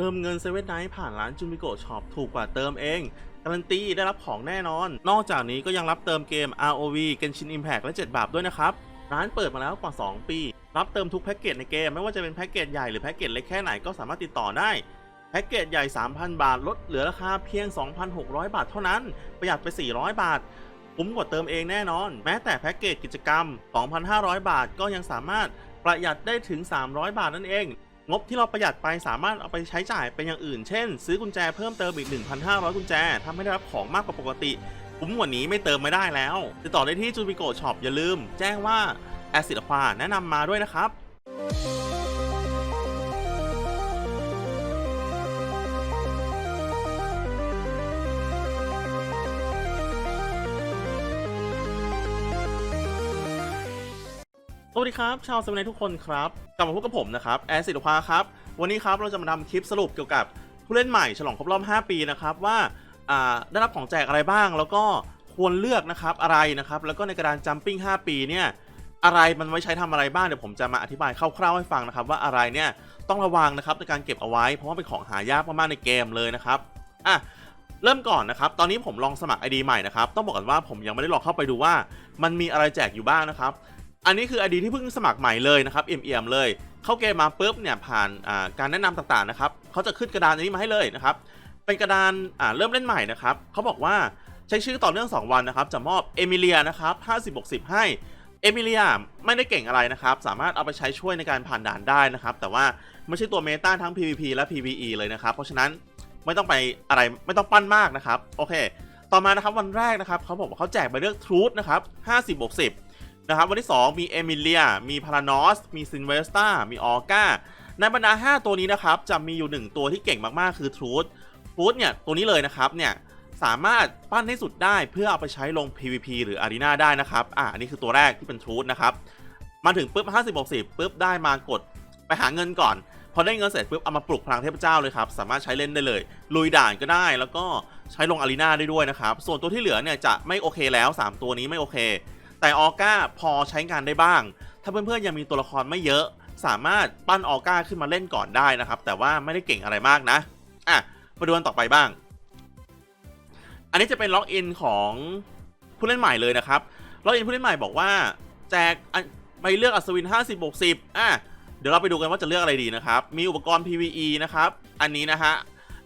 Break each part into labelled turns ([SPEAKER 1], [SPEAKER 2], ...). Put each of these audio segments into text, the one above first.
[SPEAKER 1] เติมเงินเซเว่นไนท์ผ่านร้านจูมิโกช็อปถูกกว่าเติมเองการันตีได้รับของแน่นอน นอกจากนี้ก็ยังรับเติมเกม ROV Genshin Impact และ 7 บาทด้วยนะครับ ร้านเปิดมาแล้วกว่า 2 ปี รับเติมทุกแพ็กเกจในเกม ไม่ว่าจะเป็นแพ็กเกจใหญ่หรือแพ็กเกจเล็กแค่ไหนก็สามารถติดต่อได้แพ็กเกจใหญ่ 3,000 บาท ลดเหลือราคาเพียง 2,600 บาทเท่านั้น ประหยัดไป 400 บาท คุ้มกว่าเติมเองแน่นอน แม้แต่แพ็กเกจกิจกรรม 2,500 บาทก็ยังสามารถประหยัดได้ถึง 300 บาทนั่นเอง งบที่เราประหยัดไปสามารถเอาไปใช้จ่ายเป็นอย่างอื่น เช่น ซื้อกุญแจเพิ่มเติมอีก 1,500 กุญแจทำให้ได้รับของมากกว่าปกติคุ้มกว่านี้ไม่เติมไม่ได้แล้วติดต่อได้ที่จูบิโกช็อปอย่าลืม แจ้งว่าแอซิดควาแนะนำมาด้วยนะครับ สวัสดีครับ ชาวสมัยทุกคนครับ กลับมาพบกับผมนะครับแอซิดควาครับ วันนี้ครับเราจะมาทำคลิปสรุปเกี่ยวกับผู้เล่นใหม่ฉลองครบรอบ 5 ปีนะครับว่าได้รับของแจกอะไรบ้าง แล้วก็ควรเลือกนะครับอะไรนะครับ แล้วก็ในกระดานจัมปิ้ง5ปีเนี่ยอะไรมันไว้ใช้ทำอะไรบ้างเดี๋ยวผมจะมาอธิบายคร่าวๆให้ฟังนะครับ ว่าอะไรเนี่ยต้องระวังนะครับในการเก็บเอาไว้ เพราะว่าเป็นของหายากมากๆในเกมเลยนะครับอะเริ่มก่อนนะครับตอนนี้ผมลองสมัคร ID ใหม่นะครับต้องบอกก่อนว่าผมยังไม่ได้ลองเข้าไปดูว่า มันมีอะไรแจกอยู่บ้างนะครับ อันนี้คือ ID ที่เพิ่งสมัครใหม่เลยนะครับเอี่ยมๆเลย เข้าเกมมาปุ๊บเนี่ยผ่านการแนะนำต่างๆนะครับเขาจะขึ้นกระดานอันนี้มาให้เลยนะครับเป็นกระดานเริ่มเล่นใหม่นะครับเขาบอกว่าใช้ชื่อต่อเนื่อง 2 วันนะครับจะมอบเอมิเลียนะครับ50บวก10 ให้เอมิเลียไม่ได้เก่งอะไรนะครับ สามารถเอาไปใช้ช่วยในการผ่านด่านได้นะครับ แต่ว่าไม่ใช่ตัวเมตาทั้ง PVP และ PVE เลยนะครับ เพราะฉะนั้นไม่ต้องไปอะไรไม่ต้องปั้นมากนะครับ โอเค ต่อมานะครับวันแรกนะครับเขาบอกว่าเขาแจกใบเลือกทรูธนะครับ50บวก10 นะครับวันที่ 2 มีเอมิเลีย มีพารานอส มีซินเวสตามีออก้าในบรรดา 5 ตัวนี้นะครับ จะมีอยู่ 1 ตัวที่เก่งมากๆ คือทรู t ทรู t เนี่ย ตัวนี้เลยนะครับ เนี่ย สามารถปั้นให้สุดได้เพื่อเอาไปใช้ลง PVP หรือ Arena ได้นะครับ อ่าอันนี้คือตัวแรกที่เป็นทรู t นะครับ มาถึงปุ๊บ 50บวก10ปุ๊บ ได้มากดไปหาเงินก่อน พอได้เงินเสร็จปุ๊บ เอามาปลุกพลังเทพเจ้าเลยครับ สามารถใช้เล่นได้เลย ลุยด่านก็ได้ แล้วก็ใช้ลงอารีนาได้ด้วยนะครับ ส่วนตัวที่เหลือเนี่ยจะไม่โอเคแล้ว 3 ตัวนี้ไม่โอเค แต่ออก้าพอใช้งานได้บ้าง ถ้าเพื่อนๆยังมีตัวละครไม่เยอะ สามารถปั้นออก้าขึ้นมาเล่นก่อนได้นะครับ แต่ว่าไม่ได้เก่งอะไรมากนะ อะ มาดูกันต่อไปบ้าง อันนี้จะเป็นล็อกอินของผู้เล่นใหม่เลยนะครับ ล็อกอินผู้เล่นใหม่บอกว่า แจกอันไปเลือกอัศวิน 50บวก10อะ เดี๋ยวเราไปดูกันว่าจะเลือกอะไรดีนะครับ มีอุปกรณ์ PVE นะครับ อันนี้นะฮะ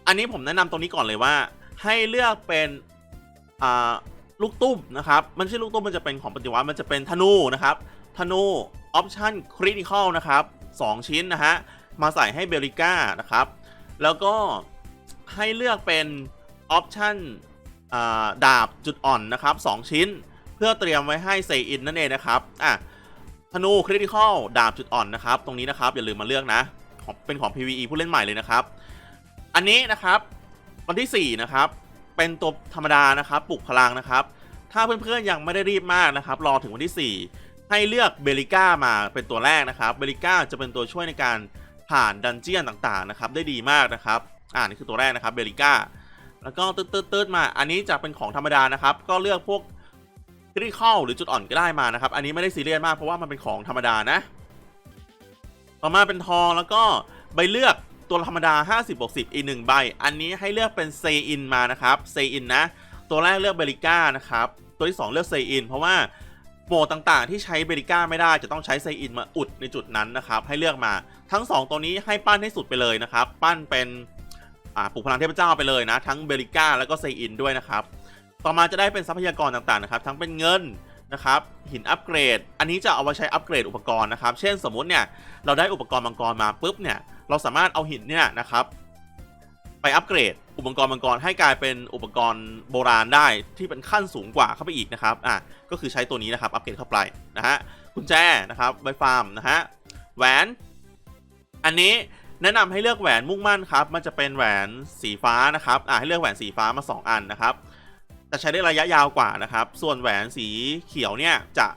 [SPEAKER 1] อันนี้ผมแนะนำตรงนี้ก่อนเลยว่า ให้เลือกเป็นอ่า ลูกตุ้มนะครับ มันไม่ใช่ลูกตุ้มมันจะเป็นของปฏิวัติมันจะเป็นธนูนะครับธนูออปชั่นคริติคอลนะครับ2ชิ้นนะฮะมาใส่ให้เบลิก้านะครับ แล้วก็ให้เลือกเป็นออปชั่นดาบจุดอ่อนนะครับ2ชิ้น เพื่อเตรียมไว้ให้เซอินนั่นเองนะครับอะธนูคริติคอลดาบจุดอ่อนนะครับ ตรงนี้นะครับอย่าลืมมาเลือกนะเป็นของ PVE ผู้เล่นใหม่เลยนะครับ อันนี้นะครับวันที่ 4 นะครับ เป็นตัวธรรมดานะครับปลุกพลังนะครับ ถ้าเพื่อนๆยังไม่ได้รีบมากนะครับ รอถึงวันที่ 4 ให้เลือกเบลิก้ามาเป็นตัวแรกนะครับเบลิก้าจะเป็นตัวช่วยในการผ่านดันเจียนต่างๆนะครับได้ดีมากนะครับอ่านี่คือตัวแรกนะครับเบลิก้าแล้วก็ตืดๆๆมาอันนี้จะเป็นของธรรมดานะครับ ก็เลือกพวกคริติคอลหรือจุดอ่อนก็ได้มานะครับ อันนี้ไม่ได้ซีเรียสมากเพราะว่ามันเป็นของธรรมดานะ ต่อมาเป็นทองแล้วก็ใบเลือก ตัวธรรมดา 50บวก10 อีกหนึ่งใบ อันนี้ให้เลือกเป็นเซอินมานะครับเซอินนะ ตัวแรกเลือกเบลิก้านะครับ ตัวที่ 2 เลือกเซอินเพราะว่าโหมดต่างๆ ที่ใช้เบลิก้าไม่ได้จะต้องใช้เซอินมาอุดในจุดนั้นนะครับ ให้เลือกมาทั้ง 2 ตัวนี้ให้ปั้นให้สุดไปเลยนะครับ ปั้นเป็นปลุกพลังเทพเจ้าไปเลยนะ ทั้งเบลิก้าแล้วก็เซอินด้วยนะครับ ต่อมาจะได้เป็นทรัพยากรต่างๆนะครับ ทั้งเป็นเงินนะครับหินอัปเกรด อันนี้จะเอาไว้ใช้อัปเกรดอุปกรณ์นะครับ เช่นสมมุติเนี่ยเราได้อุปกรณ์มังกรมาปุ๊บเนี่ย เราสามารถเอาหินเนี่ยนะครับไปอัปเกรดอุปกรณ์มังกรให้กลายเป็นอุปกรณ์โบราณได้ที่เป็นขั้นสูงกว่าเข้าไปอีกนะครับอะก็คือใช้ตัวนี้นะครับอัปเกรดเข้าไปนะฮะกุญแจนะครับใบฟาร์มนะฮะแหวน อันนี้แนะนำให้เลือกแหวนมุ่งมั่นครับ มันจะเป็นแหวนสีฟ้านะครับอะให้เลือกแหวนสีฟ้ามา 2 อันนะครับแต่ใช้ได้ระยะยาวกว่านะครับ ส่วนแหวนสีเขียวเนี่ยจะ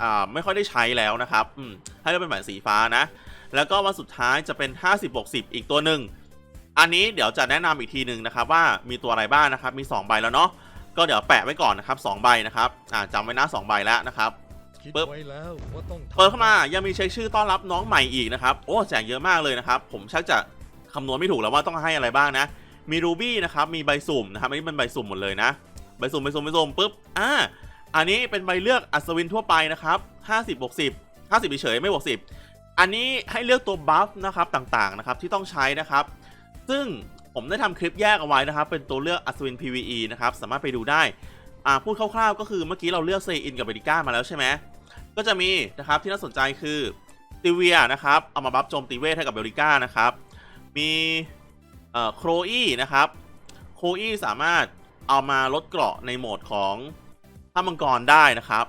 [SPEAKER 1] อ่าไม่ค่อยได้ใช้แล้วนะครับอืมให้เลือกเป็นแหวนสีฟ้านะ แล้วก็วันสุดท้ายจะเป็น 50บวก10 อีกตัวหนึ่ง อันนี้เดี๋ยวจะแนะนำอีกทีหนึ่งนะครับว่ามีตัวอะไรบ้างนะครับ มี 2 ใบแล้วเนาะ ก็เดี๋ยวแปะไว้ก่อนนะครับ2ใบนะครับ อ่าจำไว้นะ2ใบแล้วนะครับ
[SPEAKER 2] คิด
[SPEAKER 1] ปึ๊บ
[SPEAKER 2] ไว้แล้วว่าต้องทำ
[SPEAKER 1] เปิดเข้ามา ยังมีเช็คชื่อต้อนรับน้องใหม่อีกนะครับ โอ้แจกเยอะมากเลยนะครับ ผมชักจะคำนวณไม่ถูกแล้วว่าต้องให้อะไรบ้างนะ มีรูบี้นะครับ มีใบสุ่มนะครับ อันนี้เป็นใบสุ่มหมดเลยนะ ใบสุ่มใบสุ่มใบสุ่มปุ๊บ อ่า อันนี้เป็นใบเลือกอัศวินทั่วไปนะครับ 50บวก10 50เฉยๆไม่บวก10 อันนี้ให้เลือกตัวบัฟนะครับต่างๆนะครับที่ต้องใช้นะครับ ซึ่งผมได้ทำคลิปแยกเอาไว้นะครับ เป็นตัวเลือกอัศวิน PVE นะครับสามารถไปดูได้อ่าพูดคร่าวๆ ก็คือเมื่อกี้เราเลือกเซอินกับเบริก้ามาแล้วใช่ไหมก็จะมีนะครับที่น่าสนใจคือติเวียนะครับเอามาบัฟโจมตีเวทให้กับเบริก้านะครับมีเอ่อโครอีนะครับโครอีสามารถเอามาลดเกราะในโหมดของถ้ามังกรได้นะครับ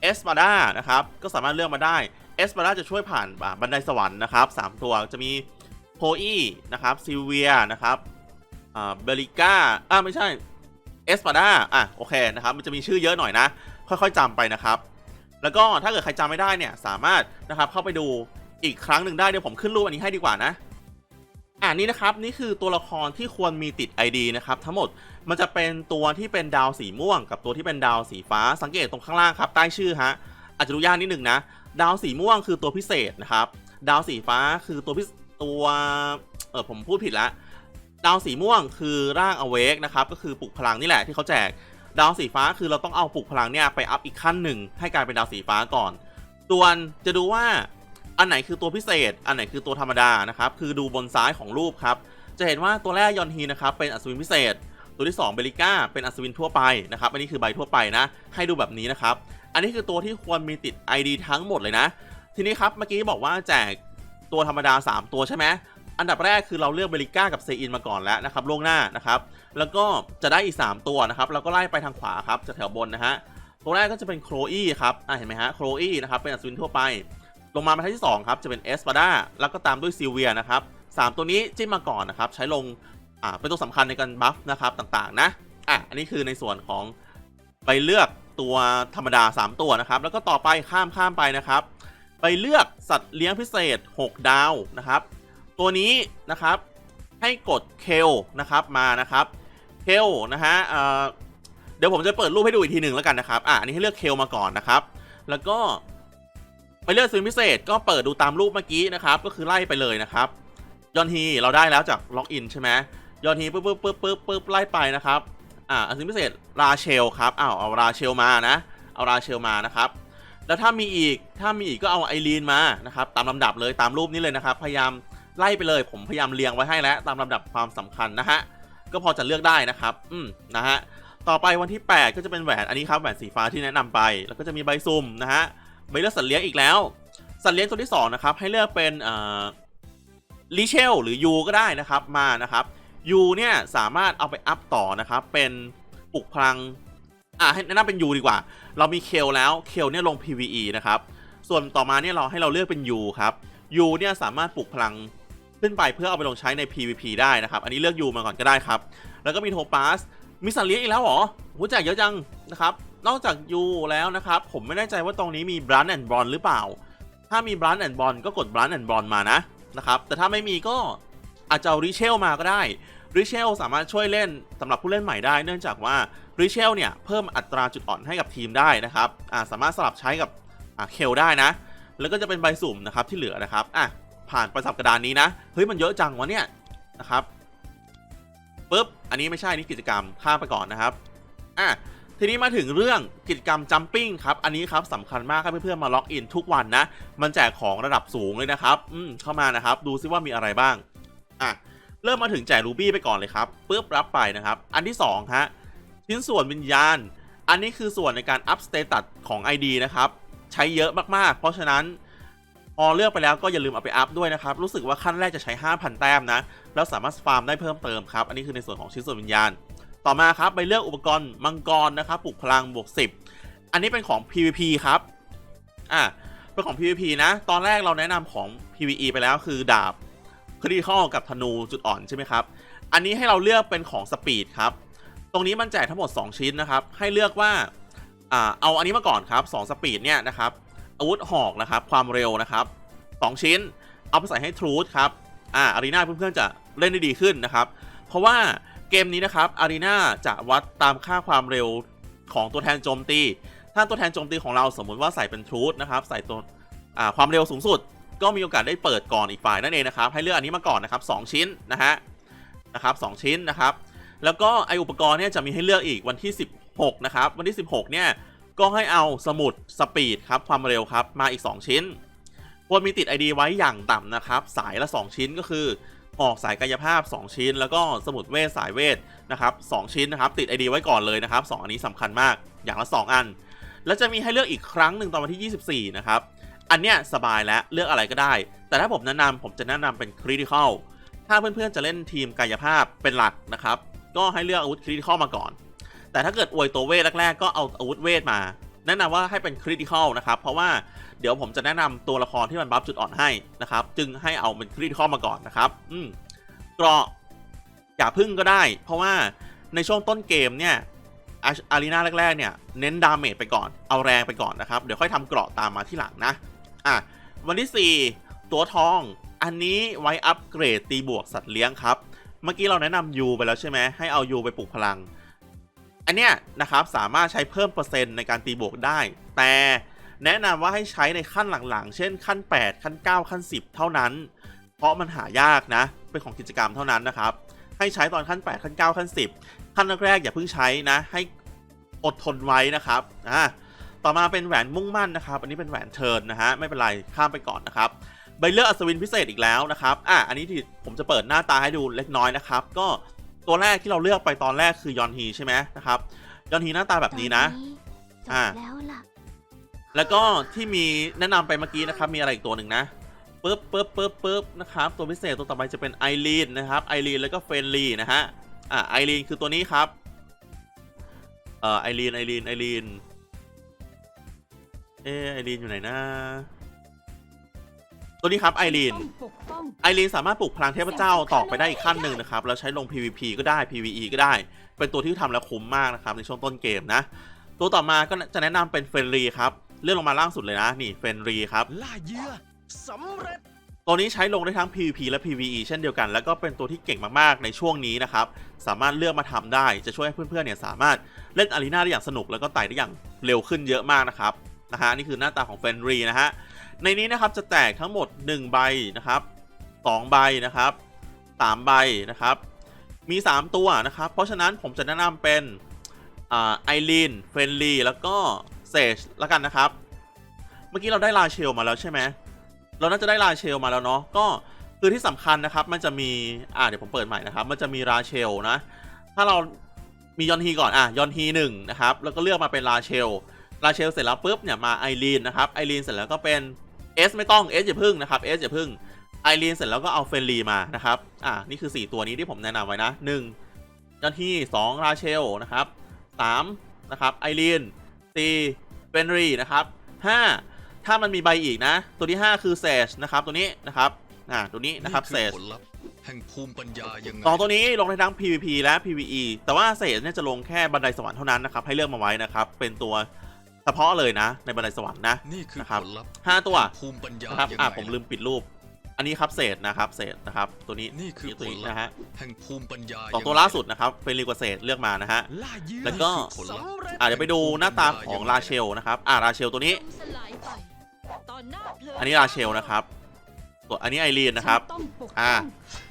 [SPEAKER 1] เอสปาด้านะครับก็สามารถเลือกมาได้ เอสปาด้าจะช่วยผ่านบันไดสวรรค์นะครับ 3 ตัวจะมีโคอีนะครับซิลเวียนะครับอ่าเบริก้าอ่าไม่ใช่เอสปาด้าอะโอเคนะครับมันจะมีชื่อเยอะหน่อยนะ ค่อยๆจำไปนะครับ แล้วก็ถ้าเกิดใครจำไม่ได้เนี่ยสามารถนะครับเข้าไปดูอีกครั้งหนึ่งได้เดี๋ยวผมขึ้นรูปอันนี้ให้ดีกว่านะอ่านี่นะครับนี่คือตัวละครที่ควรมีติด ID นะครับทั้งหมดมันจะเป็นตัวที่เป็นดาวสีม่วง กับตัวที่เป็นดาวสีฟ้าสังเกตตรงข้างล่างครับใต้ชื่อฮะอาจจะดูยากนิดหนึ่งนะ ดาวสีม่วงคือตัวพิเศษนะครับ ดาวสีฟ้าคือตัวพิตัวเออผมพูดผิดละดาวสีม่วงคือร่างอเวกนะครับก็คือปลุกพลังนี่แหละที่เขาแจกดาวสีฟ้าคือเราต้องเอาปลุกพลังเนี่ยไปอัพอีกขั้นหนึ่งให้กลายเป็นดาวสีฟ้าก่อนส่วนจะดูว่าอันไหนคือตัวพิเศษ อันไหนคือตัวธรรมดานะครับคือดูบนซ้ายของรูปครับจะเห็นว่าตัวแรกยอนฮีนะครับเป็นอัศวินพิเศษ ตัวที่2เบลิก้าเป็นอัศวินทั่วไปนะครับอันนี้คือใบทั่วไปนะให้ดูแบบนี้นะครับ อันนี้คือตัวที่ควรมีติด ID ทั้งหมดเลยนะ ทีนี้ครับเมื่อกี้บอกว่าแจกตัวธรรมดา 3 ตัวใช่ไหมอันดับแรกคือเราเลือกเบลิก้ากับเซอินมาก่อนแล้วนะครับล่วงหน้านะครับ แล้วก็จะได้อีก 3 ตัวนะครับ เราก็ไล่ไปทางขวาครับจากแถวบนนะฮะ ตัวแรกก็จะเป็นโครอีครับ อ่าเห็นไหมฮะ โครอีนะครับ เป็นอัศวินทั่วไป ลงมาบรรทัดที่ 2 ครับ จะเป็นเอสปาดาแล้วก็ตามด้วยซิเวียนะครับสามตัวนี้จิ้มมาก่อนนะครับ ใช้ลง อ่า เป็นตัวสำคัญในการบัฟนะครับต่างๆนะ อะ อันนี้คือในส่วนของไปเลือก ตัวธรรมดา 3 ตัวนะครับ แล้วก็ต่อไปข้ามข้ามไปนะครับ ไปเลือกสัตว์เลี้ยงพิเศษ 6 ดาวนะครับ ตัวนี้นะครับให้กดเคลนะครับมานะครับเคลนะฮะเเดี๋ยวผมจะเปิดรูปให้ดูอีกทีหนึ่งแล้วกันนะครับอะอันนี้ให้เลือกเคลมาก่อนนะครับ แล้วก็ไปเลือกซื้อพิเศษ ก็เปิดดูตามรูปเมื่อกี้นะครับ ก็คือไล่ไปเลยนะครับยอนฮีเราได้แล้วจากล็อกอินใช่ไหมยอนฮีปึ๊บปึ๊บปึ๊บปึ๊บปึ๊บไล่ไปนะครับ อ่าอันพิเศษราเชลครับอ้าวเอาราเชลมานะเอาราเชลมานะครับแล้วถ้ามีอีกถ้ามีอีกก็เอาไอรีนมานะครับตามลำดับเลยตามรูปนี้เลยนะครับ พยายามไล่ไปเลย ผมพยายามเรียงไว้ให้แล้วตามลำดับความสำคัญนะฮะก็พอจะเลือกได้นะครับ อืมนะฮะต่อไปวันที่ 8 ก็จะเป็นแหวนอันนี้ครับแหวนสีฟ้าที่แนะนำไป แล้วก็จะมีใบซุ่มนะฮะใบเลือกสัตว์เลี้ยงอีกแล้ว สัตว์เลี้ยงตัวที่2นะครับให้เลือกเป็นเอ่อลิเชลหรือยูก็ได้นะครับมานะครับ ยูเนี่ยสามารถเอาไปอัพต่อนะครับ เป็นปลุกพลัง อ่าให้แนะนำเป็นยูดีกว่า เรามีเคลแล้วเคลเนี่ยลง PVE นะครับ ส่วนต่อมาเนี่ยเราให้เราเลือกเป็นยูครับยูเนี่ยสามารถปลุกพลังขึ้นไปเพื่อเอาไปลงใช้ใน PVP ได้นะครับ อันนี้เลือกยูมาก่อนก็ได้ครับ แล้วก็มีโทปัสมีสัตว์เลี้ยงอีกแล้วเหรอโหแจกเยอะจังนะครับ นอกจากยูแล้วนะครับ ผมไม่แน่ใจว่าตรงนี้มีบรันแอนด์บอลหรือเปล่า ถ้ามีบรันแอนด์บอลก็กดบรันแอนด์บอลมานะนะครับ แต่ถ้าไม่มีก็ อาจจะเอาริเชลมาก็ได้ริเชลสามารถช่วยเล่นสำหรับผู้เล่นใหม่ได้ เนื่องจากว่าริเชลเนี่ยเพิ่มอัตราจุดอ่อนให้กับทีมได้นะครับสามารถสลับใช้กับเคลได้นะ แล้วก็จะเป็นใบสุ่มนะครับที่เหลือนะครับอะผ่านไปสับกระดานนี้นะเฮ้ยมันเยอะจังวะเนี่ยนะครับปุ๊บอันนี้ไม่ใช่นี่กิจกรรมข้ามไปก่อนนะครับอะทีนี้มาถึงเรื่องกิจกรรมจัมปิ้งครับอันนี้ครับสำคัญมากให้เพื่อนๆมาล็อกอินทุกวันนะ มันแจกของระดับสูงเลยนะครับอืมเข้ามานะครับ ดูซิว่ามีอะไรบ้าง อะเริ่มมาถึงแจกรูบี้ไปก่อนเลยครับปุ๊บรับไปนะครับ อันที่2ฮะชิ้นส่วนวิญญาณ อันนี้คือส่วนในการอัพสเตตัสของ ID นะครับ ใช้เยอะมากๆ เพราะฉะนั้นพอเลือกไปแล้วก็อย่าลืมเอาไปอัพด้วยนะครับ รู้สึกว่าขั้นแรกจะใช้ 5,000 แต้มนะ แล้วสามารถฟาร์มได้เพิ่มเติมครับ อันนี้คือในส่วนของชิ้นส่วนวิญญาณ ต่อมาครับไปเลือกอุปกรณ์มังกรนะครับปลุกพลังบวก 10 อันนี้เป็นของ PVP ครับ อะเป็นของ PVP นะ ตอนแรกเราแนะนำของ PVE ไปแล้วคือดาบ คริข้อกับธนูจุดอ่อนใช่ไหมครับ อันนี้ให้เราเลือกเป็นของสปีดครับ ตรงนี้มันแจกทั้งหมด 2 ชิ้นนะครับ ให้เลือกว่าอ่าเอาอันนี้มาก่อนครับ2สปีดเนี่ยนะครับ อาวุธหอกนะครับ ความเร็วนะครับ 2 ชิ้น เอาไปใส่ให้ทรูธครับ อ่าอารีนาเพื่อนๆจะเล่นได้ดีขึ้นนะครับ เพราะว่าเกมนี้นะครับอารีนาจะวัดตามค่าความเร็วของตัวแทนโจมตี ถ้าตัวแทนโจมตีของเราสมมุติว่าใส่เป็นทรูธนะครับ ใส่ตัวความเร็วสูงสุด ก็มีโอกาสได้เปิดก่อนอีกฝ่ายนั่นเองนะครับ ให้เลือกอันนี้มาก่อนนะครับ 2 ชิ้นนะฮะนะครับสชิ้นนะครับ แล้วก็ไออุปกรณ์เนี่ยจะมีให้เลือกอีกวันที่ 16 นะครับ วันที่ 16 เนี่ยก็ให้เอาสมุดสปีดครับความเร็วครับมาอีก 2 ชิ้นควรมีติด ID ไว้อย่างต่ำนะครับ สายละ 2 ชิ้นก็คือออกสายกายภาพ 2 ชิ้น แล้วก็สมุดเวทสายเวทนะครับ2ชิ้นนะครับ ติด ID ไว้ก่อนเลยนะครับ 2 อันนี้สำคัญมากอย่างละ 2 อัน แล้วจะมีให้เลือกอีกครั้งหนึ่งตอนวันที่ 24 นะครับ อันเนี้ยสบายแล้วเลือกอะไรก็ได้ แต่ถ้าผมแนะนำผมจะแนะนำเป็นคริติคอลถ้าเพื่อนๆจะเล่นทีมกายภาพเป็นหลักนะครับ ก็ให้เลือกอาวุธคริติคอลมาก่อน แต่ถ้าเกิดอวยตัวเวทแรกๆ ก็เอาอาวุธเวทมา แนะนำว่าให้เป็นคริติคอลนะครับ เพราะว่าเดี๋ยวผมจะแนะนำตัวละครที่มันบัฟจุดอ่อนให้นะครับ จึงให้เอาเป็นคริติคอลมาก่อนนะครับ อืมเกราะอย่าพึ่งก็ได้ เพราะว่าในช่วงต้นเกมเนี่ยอารีนาแรกๆเนี่ยเน้นดาเมจไปก่อนเอาแรงไปก่อนนะครับ เดี๋ยวค่อยทำเกราะตามมาที่หลังนะ อะวันที่ 4 ตัวทอง อันนี้ไว้อัปเกรดตีบวกสัตว์เลี้ยงครับ เมื่อกี้เราแนะนำยูไปแล้วใช่ไหมให้เอายูไปปลุกพลัง อันเนี้ยนะครับสามารถใช้เพิ่มเปอร์เซ็นต์ในการตีบวกได้ แต่แนะนำว่าให้ใช้ในขั้นหลังๆ เช่นขั้น 8 ขั้น 9 ขั้น 10 เท่านั้น เพราะมันหายากนะ เป็นของกิจกรรมเท่านั้นนะครับ ให้ใช้ตอนขั้น 8 ขั้น 9 ขั้น 10 ขั้นแรกๆอย่าเพิ่งใช้นะ ให้อดทนไว้นะครับ อ่า ต่อมาเป็นแหวนมุ่งมั่นนะครับ อันนี้เป็นแหวนเทิร์นนะฮะ ไม่เป็นไร ข้ามไปก่อนนะครับ ใบเลือกอัศวินพิเศษอีกแล้วนะครับ อะ อันนี้ที่ผมจะเปิดหน้าตาให้ดูเล็กน้อยนะครับ ก็ตัวแรกที่เราเลือกไปตอนแรกคือยอนฮีใช่ไหมนะครับ ยอนฮีหน้าตาแบบนี้นะ
[SPEAKER 2] จ
[SPEAKER 1] อ่า
[SPEAKER 2] บแล้วล่ะ
[SPEAKER 1] แล้วก็ที่มีแนะนำไปเมื่อกี้นะครับ มีอะไรอีกตัวหนึ่งนะปึ๊บปึ๊บปึ๊บปึ๊บนะครับ ตัวพิเศษตัวต่อไปจะเป็นไอรีนนะครับ ไอรีนแล้วก็เฟรนลี่นะฮะ อ่าไอรีนคือตัวนี้ครับ เอ่อ ไอรีน ไอรีน ไอรีน เออไอรีนอยู่ไหนนะตัวนี้ครับไอรีน
[SPEAKER 2] ต้องปกป้อง
[SPEAKER 1] ไอรีนสามารถปลุกพลังเทพเจ้าต่อไปได้อีกขั้นหนึ่งนะครับแล้วใช้ลง PVP ก็ได้ PVE ก็ได้ เป็นตัวที่ทำแล้วคุ้มมากนะครับในช่วงต้นเกมนะ ตัวต่อมาก็จะแนะนำเป็นเฟรนรีครับเลื่อนลงมาล่างสุดเลยนะนี่เฟรนรีครับ
[SPEAKER 3] ล่าเหยื่อสำเร็จ
[SPEAKER 1] ตัวนี้ใช้ลงได้ทั้ง PVP และ PVE เช่นเดียวกัน แล้วก็เป็นตัวที่เก่งมากๆ ในช่วงนี้นะครับ สามารถเลือกมาทำได้ จะช่วยให้เพื่อนๆเนี่ยสามารถเล่นอารีนาได้อย่างสนุกแล้วก็ไต่ได้อย่างเร็วขึ้นเยอะมากนะครับ นะฮะนี่คือหน้าตาของเฟนรีนะฮะในนี้นะครับจะแตกทั้งหมด 1 ใบนะครับ 2 ใบนะครับ 3 ใบนะครับ มี 3 ตัวนะครับ เพราะฉะนั้นผมจะแนะนำเป็นไอรีนเฟนลีแล้วก็เซจแล้วกันนะครับ เมื่อกี้เราได้ลาเชลมาแล้วใช่ไหมเราน่าจะได้ลาเชลมาแล้วเนาะก็คือที่สำคัญนะครับ มันจะมี อ่า เดี๋ยวผมเปิดใหม่นะครับ มันจะมีราเชลนะ ถ้าเรามียอนฮีก่อน อะ ยอนฮีหนึ่งนะครับ แล้วก็เลือกมาเป็นราเชล ราเชลเสร็จแล้วปุ๊บเนี่ยมาไอรีนนะครับไอรีนเสร็จแล้วก็เป็นเอสไม่ต้องเอสอย่าพึ่งนะครับเอสอย่าพึ่งไอรีนเสร็จแล้วก็เอาเฟรนลีมานะครับอ่านี่คือ 4 ตัวนี้ที่ผมแนะนำไว้นะ1ยอนฮี2ราเชลนะครับ3นะครับไอรีน4เฟรนลีนะครับ5ถ้ามันมีใบอีกนะ ตัวที่ 5 คือเซจนะครับตัวนี้นะครับอ่าตัวนี้นะครับเซจ
[SPEAKER 3] ผลลัพธ์แห่งภูมิปัญญายังไง
[SPEAKER 1] สองตัวนี้ลงได้ทั้ง PVP และ PVE แต่ว่าเศษเนี่ยจะลงแค่บันไดสวรรค์เท่านั้นนะครับ ให้เลือกมาไว้นะครับ เป็นตัว เฉพาะเลยนะ ในบันไดสวรรค์นะ
[SPEAKER 3] นี่คือ
[SPEAKER 1] นะครับ
[SPEAKER 3] ผลลัพธ์
[SPEAKER 1] ห้าตัว
[SPEAKER 3] แห่งภูมิปัญญา
[SPEAKER 1] นะครับ
[SPEAKER 3] ยัง
[SPEAKER 1] อะ
[SPEAKER 3] ไง
[SPEAKER 1] ผมลืมปิดรูป อันนี้ครับเศษนะครับเศษนะครับ ตัวนี้
[SPEAKER 3] นี่คือ
[SPEAKER 1] ตัว
[SPEAKER 3] ผล
[SPEAKER 1] นี้
[SPEAKER 3] ลัพ
[SPEAKER 1] นะฮะ
[SPEAKER 3] ธ์แห่งภูมิปัญญา
[SPEAKER 1] สองตัว
[SPEAKER 3] ยัไล่า
[SPEAKER 1] สุดนะครับเป็นรีกว่าเศษเลือกมานะฮะ
[SPEAKER 3] ล่าเหยื่อ
[SPEAKER 1] แล้วก็
[SPEAKER 3] ผลลัพธ์
[SPEAKER 1] อะเดี๋ยวไปดูหน้าตาของราเชลนะครับอะราเชลตัวนี้
[SPEAKER 2] สลายไปตอนหน้าเพลิง
[SPEAKER 1] อันนี้ราเชลนะครับตัวอันนี้ไอรีนนะครับ
[SPEAKER 2] ฉัต้องปกป้ง
[SPEAKER 1] อ่า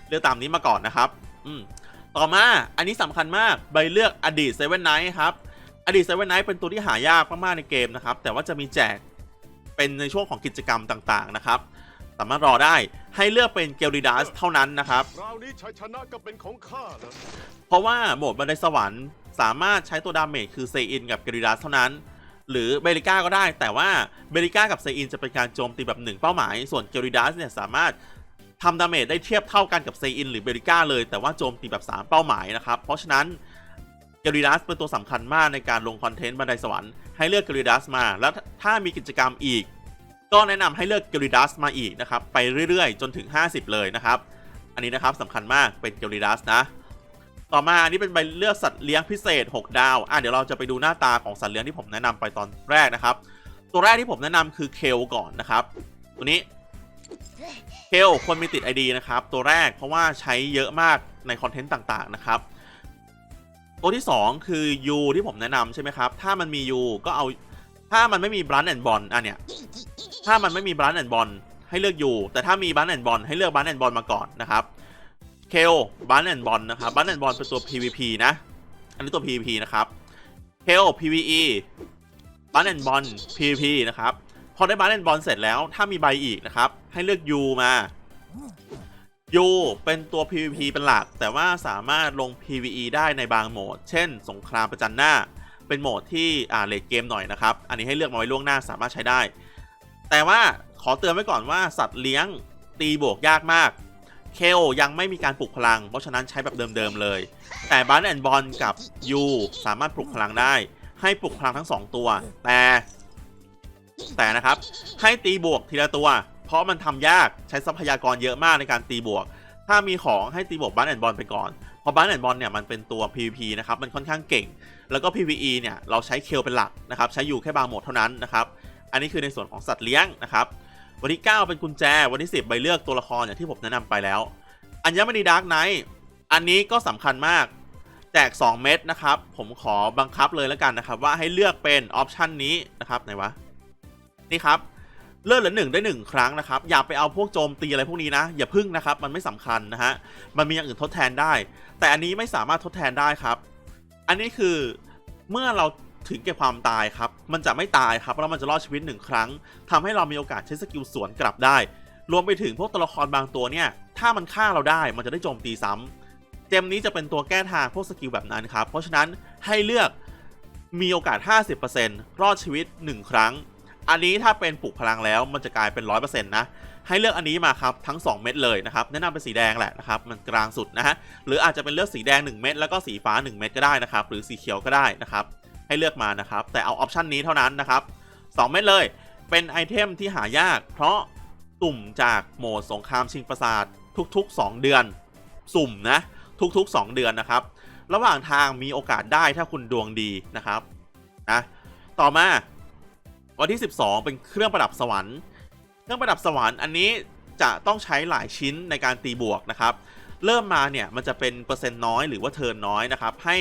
[SPEAKER 1] เลือกตามนี้มาก่อนนะครับ อืมต่อมาอันนี้สำคัญมากใบเลือกอดีตเซเว่นไนท์ครับ อดีตเซเว่นไนท์เป็นตัวที่หายากมากๆในเกมนะครับ แต่ว่าจะมีแจกเป็นในช่วงของกิจกรรมต่างๆนะครับ สามารถรอได้ให้เลือกเป็นเกลริดัสเท่านั้นนะครับ
[SPEAKER 4] คราวนี้ชัยชนะก็เป็นของข้าแล้ว
[SPEAKER 1] เพราะว่าโหมดบันไดสวรรค์สามารถใช้ตัวดาเมจคือเซอินกับเกริดัสเท่านั้น หรือเบริก้าก็ได้ แต่ว่าเบริก้ากับเซอินจะเป็นการโจมตีแบบหนึ่งเป้าหมาย ส่วนเกริดัสเนี่ยสามารถทำดาเมจได้เทียบเท่ากันกับเซอินหรือเบริก้าเลย แต่ว่าโจมตีแบบ 3 เป้าหมายนะครับ เพราะฉะนั้นเกริดัสเป็นตัวสำคัญมากในการลงคอนเทนต์บันไดสวรรค์ให้เลือกเกริดัสมา แล้วถ้ามีกิจกรรมอีก ก็แนะนำให้เลือกเกริดัสมาอีกนะครับ ไปเรื่อยๆ จนถึง 50 เลยนะครับ อันนี้นะครับสำคัญมากเป็นเกลิดัสนะ ต่อมาอันนี้เป็นใบเลือกสัตว์เลี้ยงพิเศษ 6 ดาว อะเดี๋ยวเราจะไปดูหน้าตาของสัตว์เลี้ยงที่ผมแนะนำไปตอนแรกนะครับ ตัวแรกที่ผมแนะนำคือเคลก่อนนะครับ ตัวนี้เคลควรมีติด ID นะครับ ตัวแรกเพราะว่าใช้เยอะมากในคอนเทนต์ต่างๆนะครับ ตัวที่ 2 คือ U ที่ผมแนะนำใช่ไหมครับ ถ้ามันมี U ก็เอา ถ้ามันไม่มีบรันแอนบอลอันเนี้ย ถ้ามันไม่มีบรันแอนบอลให้เลือกยูแต่ถ้ามีบันแอนบอลให้เลือกบันแอนบอลมาก่อนนะครับ เคลบันแอนบอลนะครับบันแอนบอลเป็นตัว PVP นะ อันนี้ตัว PVP นะครับเคล PVE บันแอนบอล PVP นะครับ พอได้บันแอนบอลเสร็จแล้ว ถ้ามีใบอีกนะครับ ให้เลือก U มา U เป็นตัว PVP เป็นหลัก แต่ว่าสามารถลง PVE ได้ในบางโหมด เช่น สงครามประจันหน้า เป็นโหมดที่อ่าเลดเกมหน่อยนะครับ อันนี้ให้เลือกมาไว้ล่วงหน้าสามารถใช้ได้ แต่ว่าขอเตือนไว้ก่อนว่าสัตว์เลี้ยงตีบวกยากมาก เคลยังไม่มีการปลุกพลัง เพราะฉะนั้นใช้แบบเดิมๆเลย แต่บันแอนบอลกับ U สามารถปลุกพลังได้ ให้ปลุกพลังทั้ง 2 ตัว แต่ แต่นะครับ ให้ตีบวกทีละตัว เพราะมันทำยากใช้ทรัพยากรเยอะมากในการตีบวก ถ้ามีของให้ตีบวกบันแอนบอลไปก่อนเพราะบันแอนบอลเนี่ยมันเป็นตัว PVP นะครับมันค่อนข้างเก่ง แล้วก็ PVE เนี่ยเราใช้เคลเป็นหลักนะครับใช้อยู่แค่บางโหมดเท่านั้นนะครับอันนี้คือในส่วนของสัตว์เลี้ยงนะครับวันที่ 9 เป็นกุญแจ วันที่ 10 ใบเลือกตัวละครอย่างที่ผมแนะนำไปแล้ว อัญมณีดาร์กไนท์อันนี้ก็สำคัญมากแจก 2 เม็ดนะครับ ผมขอบังคับเลยแล้วกันนะครับ ว่าให้เลือกเป็นออปชันนี้นะครับไหนวะ นี่ครับ เลือดเหลือหนึ่งได้หนึ่งครั้งนะครับ อย่าไปเอาพวกโจมตีอะไรพวกนี้นะ อย่าพึ่งนะครับ มันไม่สำคัญนะฮะ มันมีอย่างอื่นทดแทนได้ แต่อันนี้ไม่สามารถทดแทนได้ครับ อันนี้คือเมื่อเราถึงแก่ความตายครับ มันจะไม่ตายครับแล้วมันจะรอดชีวิตหนึ่งครั้งทำให้เรามีโอกาสใช้สกิลสวนกลับได้ รวมไปถึงพวกตัวละครบางตัวเนี่ย ถ้ามันฆ่าเราได้ มันจะได้โจมตีซ้ำเจมนี้จะเป็นตัวแก้ทางพวกสกิลแบบนั้นครับ เพราะฉะนั้นให้เลือกมีโอกาส 50%รอดชีวิต 1 ครั้ง อันนี้ถ้าเป็นปลุกพลังแล้วมันจะกลายเป็น 100%นะให้เลือกอันนี้มาครับทั้ง 2 เม็ดเลยนะครับแนะนำเป็นสีแดงแหละนะครับมันกลางสุดนะฮะหรืออาจจะเป็นเลือกสีแดง 1 เม็ดแล้วก็สีฟ้า 1 เม็ดก็ได้นะครับหรือสีเขียวก็ได้นะครับให้เลือกมานะครับแต่เอาออปชันนี้เท่านั้นนะครับ2เม็ดเลยเป็นไอเทมที่หายาก เพราะสุ่มจากโหมดสงครามชิงปราสาททุก ๆ 2 เดือน สุ่มนะทุก ๆ 2 เดือนนะครับระหว่างทางมีโอกาสได้ถ้าคุณดวงดีนะครับนะต่อมา วันที่ 12 เป็นเครื่องประดับสวรรค์ เครื่องประดับสวรรค์อันนี้จะต้องใช้หลายชิ้นในการตีบวกนะครับ เริ่มมาเนี่ยมันจะเป็นเปอร์เซ็นต์น้อยหรือว่าเทิร์นน้อยนะครับ ให้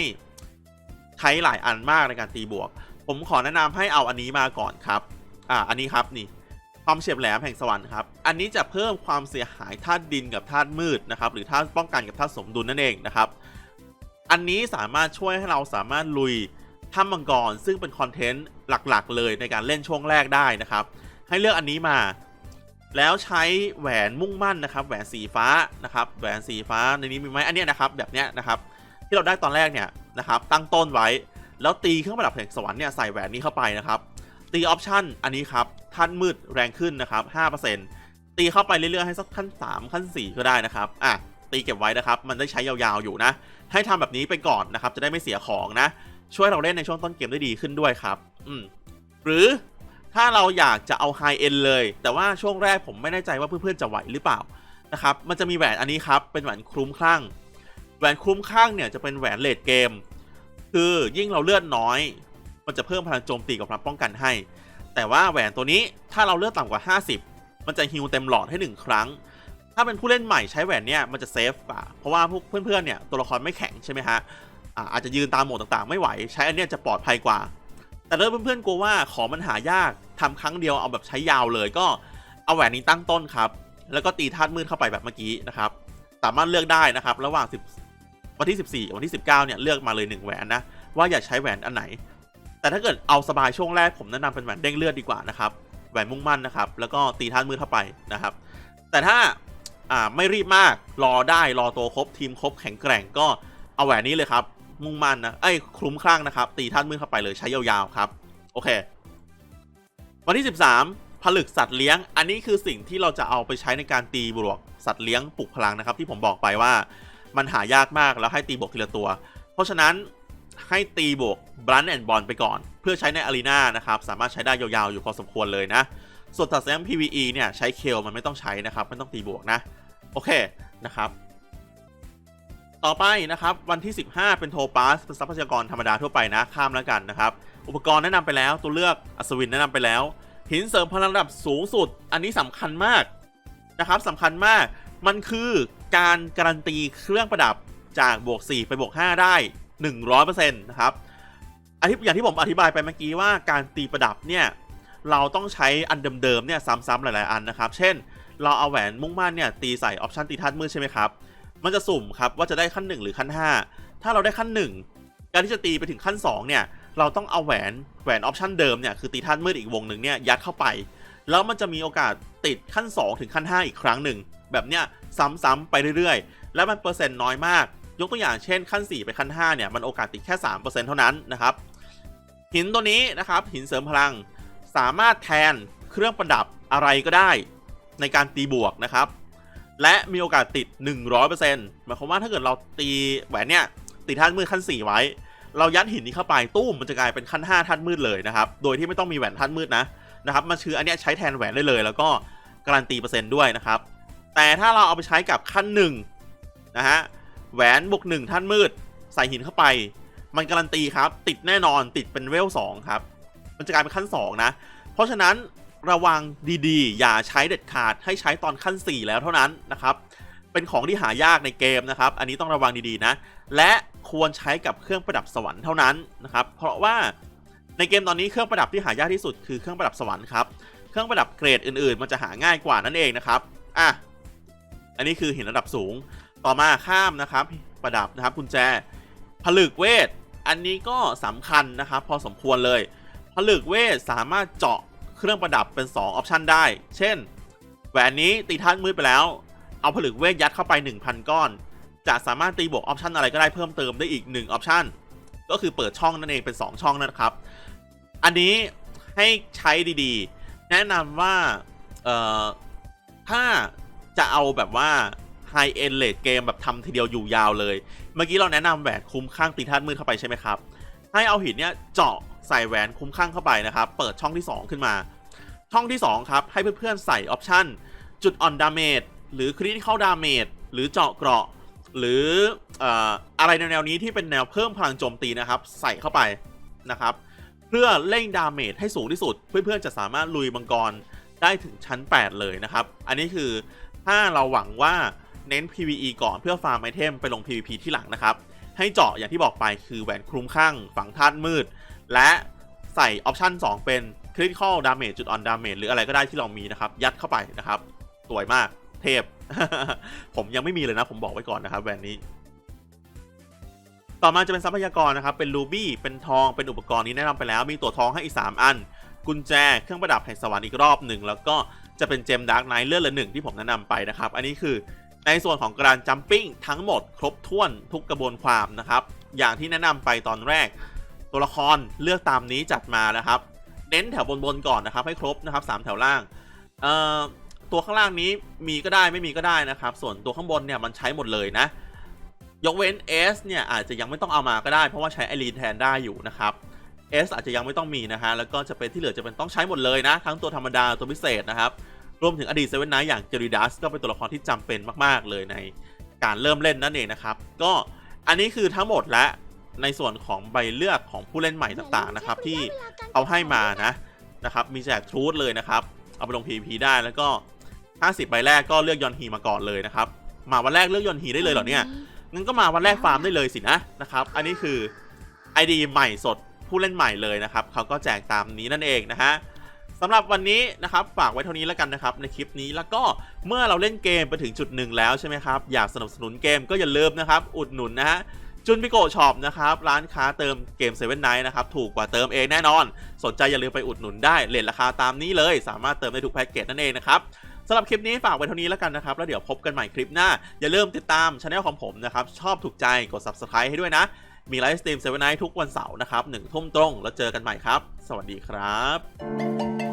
[SPEAKER 1] ใช้หลายอันมากในการตีบวก ผมขอแนะนำให้เอาอันนี้มาก่อนครับ อ่า อันนี้ครับนี่ ความเฉียบแหลมแห่งสวรรค์ครับ อันนี้จะเพิ่มความเสียหายธาตุดินกับธาตุมืดนะครับ หรือธาตุป้องกันกับธาตุสมดุลนั่นเองนะครับ อันนี้สามารถช่วยให้เราสามารถลุย ถ้ำมังกรซึ่งเป็นคอนเทนต์หลักๆ เลยในการเล่นช่วงแรกได้นะครับ ให้เลือกอันนี้มา แล้วใช้แหวนมุ่งมั่นนะครับแหวนสีฟ้านะครับแหวนสีฟ้าในนี้มีไหมอันนี้นะครับแบบเนี้ยนะครับที่เราได้ตอนแรกเนี่ยนะครับตั้งต้นไว้ แล้วตีเครื่องประดับแห่งสวรรค์เนี่ยใส่แหวนนี้เข้าไปนะครับตีออปชันอันนี้ครับท่านมืดแรงขึ้นนะครับ5%ตีเข้าไปเรื่อยๆให้สักขั้น 3 ขั้น 4 ก็ได้นะครับอะตีเก็บไว้นะครับ มันได้ใช้ยาวๆอยู่นะ ให้ทำแบบนี้ไปก่อนนะครับ จะได้ไม่เสียของนะ ช่วยเราเล่นในช่วงต้นเกมได้ดีขึ้นด้วยครับ อืมหรือถ้าเราอยากจะเอาไฮเอ็นเลย แต่ว่าช่วงแรกผมไม่แน่ใจว่าเพื่อนๆจะไหวหรือเปล่านะครับ มันจะมีแหวนอันนี้ครับ เป็นแหวนคลุ้มคลั่ง แหวนคลุ้มคลั่งเนี่ยจะเป็นแหวนเลดเกม คือยิ่งเราเลือดน้อย มันจะเพิ่มพลังโจมตีกับพลังป้องกันให้ แต่ว่าแหวนตัวนี้ถ้าเราเลือดต่ำกว่า 50 มันจะฮิวเต็มหลอดให้ 1 ครั้ง ถ้าเป็นผู้เล่นใหม่ใช้แหวนเนี่ยมันจะเซฟกว่า เพราะว่าพวกเพื่อนๆเนี่ยตัวละครไม่แข็งใช่ไหมฮะ อาจจะยืนตามโหมดต่างๆ ไม่ไหว ใช้อันเนี้ยจะปลอดภัยกว่า แต่ถ้าเพื่อนๆกลัวว่าของมันหายากทำครั้งเดียวเอาแบบใช้ยาวเลยก็เอาแหวนนี้ตั้งต้นครับ แล้วก็ตีธาตุมืดเข้าไปแบบเมื่อกี้นะครับ สามารถเลือกได้นะครับ ระหว่าง 10 วันที่ 14 วันที่ 19 เนี่ยเลือกมาเลย 1 แหวนนะ ว่าอยากใช้แหวนอันไหน แต่ถ้าเกิดเอาสบายช่วงแรกผมแนะนำเป็นแหวนเด้งเลือดดีกว่านะครับ แหวนมุ่งมั่นนะครับ แล้วก็ตีธาตุมืดเข้าไปนะครับ แต่ถ้าอ่าไม่รีบมากรอได้รอตัวครบทีมครบแข็งแกร่งก็เอาแหวนนี้เลยครับ มุ่งมั่นนะเอ้คลุ้มคลั่งนะครับ ตีธาตุมืดเข้าไปเลยใช้ยาวๆครับ โอเค วันที่ 13 ผลึกสัตว์เลี้ยง อันนี้คือสิ่งที่เราจะเอาไปใช้ในการตีบวกสัตว์เลี้ยงปลุกพลังนะครับที่ผมบอกไปว่ามันหายากมากแล้วให้ตีบวกทีละตัว เพราะฉะนั้นให้ตีบวกบรันแอนด์บอลไปก่อน เพื่อใช้ในอารีนานะครับ สามารถใช้ได้ยาวๆอยู่พอสมควรเลยนะ ส่วนสัตว์เลี้ยง PVE เนี่ยใช้เคลมันไม่ต้องใช้นะครับ ไม่ต้องตีบวกนะ โอเคนะครับ ต่อไปนะครับวันที่ 15 เป็นโทปาสเป็นทรัพยากรธรรมดาทั่วไปนะข้ามแล้วกันนะครับ อุปกรณ์แนะนำไปแล้ว ตัวเลือกอัศวินแนะนำไปแล้ว หินเสริมพลังระดับสูงสุด อันนี้สำคัญมากนะครับสำคัญมากมันคือการการันตีเครื่องประดับจากบวก 4 ไปบวก 5 ได้ 100%นะครับอันที่อย่างที่ผมอธิบายไปเมื่อกี้ว่าการตีประดับเนี่ยเราต้องใช้อันเดิมๆเนี่ยซ้ำๆหลายๆอันนะครับ เช่น เราเอาแหวนมุ่งมั่นเนี่ยตีใส่ออปชันตีธาตุมืดใช่ไหมครับ มันจะสุ่มครับว่าจะได้ขั้น 1 หรือขั้น 5 ถ้าเราได้ขั้น 1 การที่จะตีไปถึงขั้น 2 เนี่ย เราต้องเอาแหวนแหวนออปชันเดิมเนี่ยคือตีธาตุมืดอีกวงหนึ่งเนี่ยยัดเข้าไป แล้วมันจะมีโอกาสติดขั้น 2 ถึงขั้น 5 อีกครั้งหนึ่งแบบเนี้ยซ้ำๆไปเรื่อยๆ แล้วมันเปอร์เซ็นต์น้อยมาก ยกตัวอย่างเช่นขั้น 4 ไปขั้น 5 เนี่ยมันโอกาสติดแค่ 3%เท่านั้นนะครับหินตัวนี้นะครับหินเสริมพลังสามารถแทนเครื่องประดับอะไรก็ได้ในการตีบวกนะครับ และมีโอกาสติด 100%หมายความว่าถ้าเกิดเราตีแหวนเนี่ยตีธาตุมืดขั้น 4 ไว้ เรายัดหินนี้เข้าไปตู้มมันจะกลายเป็นขั้น5ธาตุมืดเลยนะครับ โดยที่ไม่ต้องมีแหวนธาตุมืดนะนะครับมันคืออันเนี้ยใช้แทนแหวนได้เลย แล้วก็การันตีเปอร์เซ็นต์ด้วยนะครับ แต่ถ้าเราเอาไปใช้กับขั้นหนึ่งนะฮะแหวนบวกหนึ่งธาตุมืด ใส่หินเข้าไป มันการันตีครับติดแน่นอนติดเป็นเวล2ครับมันจะกลายเป็นขั้น2นะเพราะฉะนั้น ระวังดีๆ อย่าใช้เด็ดขาดให้ใช้ตอนขั้น 4 แล้วเท่านั้นนะครับเป็นของที่หายากในเกมนะครับ อันนี้ต้องระวังดีๆนะ และควรใช้กับเครื่องประดับสวรรค์เท่านั้นนะครับ เพราะว่าในเกมตอนนี้เครื่องประดับที่หายากที่สุดคือเครื่องประดับสวรรค์ครับ เครื่องประดับเกรดอื่นๆ มันจะหาง่ายกว่านั่นเองนะครับ อะ อันนี้คือหินระดับสูง ต่อมาข้ามนะครับ ประดับนะครับกุญแจ ผลึกเวท อันนี้ก็สำคัญนะครับ พอสมควรเลย ผลึกเวทสามารถเจาะ เครื่องประดับเป็น2ออปชันได้ เช่น แหวนนี้ตีธาตุมืดไปแล้ว เอาผลึกเวทยัดเข้าไป 1,000 ก้อน จะสามารถตีบวกออปชันอะไรก็ได้เพิ่มเติมได้อีก1ออปชันก็คือเปิดช่องนั่นเองเป็น 2 ช่องนะครับ อันนี้ให้ใช้ดีๆ แนะนำว่าเอ่อถ้าจะเอาแบบว่า High End Late เกมแบบทำทีเดียวอยู่ยาวเลย เมื่อกี้เราแนะนำแหวนคุ้มข้างตีธาตุมืดเข้าไปใช่ไหมครับ ให้เอาหินเนี่ยเจาะ ใส่แหวนคุ้มข้างเข้าไปนะครับ เปิดช่องที่ 2 ขึ้นมา ช่องที่ 2 ครับ ให้เพื่อนๆใส่ออปชันจุดอ่อนดาเมจหรือคริติคอลดาเมจหรือเจาะเกราะ หรือเอ่ออะไรในแนวนี้ที่เป็นแนวเพิ่มพลังโจมตีนะครับ ใส่เข้าไปนะครับเพื่อเร่งดาเมจให้สูงที่สุด เพื่อนๆจะสามารถลุยมังกรได้ถึงชั้น 8 เลยนะครับ อันนี้คือถ้าเราหวังว่าเน้น PVE ก่อนเพื่อฟาร์มไอเทมไปลง PVP ที่หลังนะครับ ให้เจาะอย่างที่บอกไปคือแหวนคลุมข้างฝังธาตุมืด และใส่ออปชัน2 เป็น Critical Damage จุด on Damage หรืออะไรก็ได้ที่เรามีนะครับ ยัดเข้าไปนะครับ สวยมากเทพ ผมยังไม่มีเลยนะ ผมบอกไว้ก่อนนะครับแหวนนี้ต่อมาจะเป็นทรัพยากรนะครับ เป็นรูบี้ เป็นทอง เป็นอุปกรณ์นี้แนะนำไปแล้ว มีตัวทองให้อีก 3 อัน กุญแจ เครื่องประดับแห่งสวรรค์อีกรอบหนึ่ง แล้วก็จะเป็นเจมดาร์กไนท์เลือดละหนึ่งที่ผมแนะนำไปนะครับ อันนี้คือในส่วนของการจัมปิ้งทั้งหมดครบถ้วนทุกกระบวนความนะครับ อย่างที่แนะนำไปตอนแรก ตัวละครเลือกตามนี้จัดมานะครับ เน้นแถวบนๆก่อนนะครับ ให้ครบนะครับสามแถวล่างเอ่อตัวข้างล่างนี้มีก็ได้ไม่มีก็ได้นะครับ ส่วนตัวข้างบนเนี่ยมันใช้หมดเลยนะ ยกเว้น S เนี่ยอาจจะยังไม่ต้องเอามาก็ได้ เพราะว่าใช้ไอรีนแทนได้อยู่นะครับ S อาจจะยังไม่ต้องมีนะฮะแล้วก็จะเป็นที่เหลือจะเป็นต้องใช้หมดเลยนะ ทั้งตัวธรรมดาตัวพิเศษนะครับรวมถึงอดีตเซเว่นไนท์อย่างเจริดัสก็เป็นตัวละครที่จำเป็นมาก ๆ เลยในการเริ่มเล่นนั่นเองนะครับ ก็อันนี้คือทั้งหมดและ ในส่วนของใบเลือกของผู้เล่นใหม่ต่างๆนะครับที่เอาให้มานะนะครับมีแจกทรูธเลยนะครับ เอาไปลง PVP ได้แล้วก็ 50 ใบแรกก็เลือกยอนฮีมาก่อนเลยนะครับ มาวันแรกเลือกยอนฮีได้เลยเหรอเนี่ยงั้นก็มาวันแรกฟาร์มได้เลยสินะนะครับอันนี้คือ ID ใหม่สดผู้เล่นใหม่เลยนะครับเขาก็แจกตามนี้นั่นเองนะฮะสำหรับวันนี้นะครับฝากไว้เท่านี้แล้วกันนะครับในคลิปนี้แล้วก็เมื่อเราเล่นเกมไปถึงจุดหนึ่งแล้วใช่ไหมครับอยากสนับสนุนเกมก็อย่าลืมนะครับอุดหนุนนะฮะ จุนพิโกช็อปนะครับ ร้านค้าเติมเกมเซเว่นไนท์นะครับ ถูกกว่าเติมเองแน่นอน สนใจอย่าลืมไปอุดหนุนได้เลทราคาตามนี้เลย สามารถเติมได้ทุกแพ็กเกจนั่นเองนะครับสำหรับคลิปนี้ฝากไว้เท่านี้แล้วกันนะครับ แล้วเดี๋ยวพบกันใหม่คลิปหน้า อย่าลืมติดตามช anel ของผมนะครับ ชอบถูกใจกด subscribe ให้ด้วยนะ มีไลฟ์สตรีมเซเว่นไนท์ทุกวันเสาร์นะครับหนึ่งทุ่มตรง แล้วเจอกันใหม่ครับ สวัสดีครับ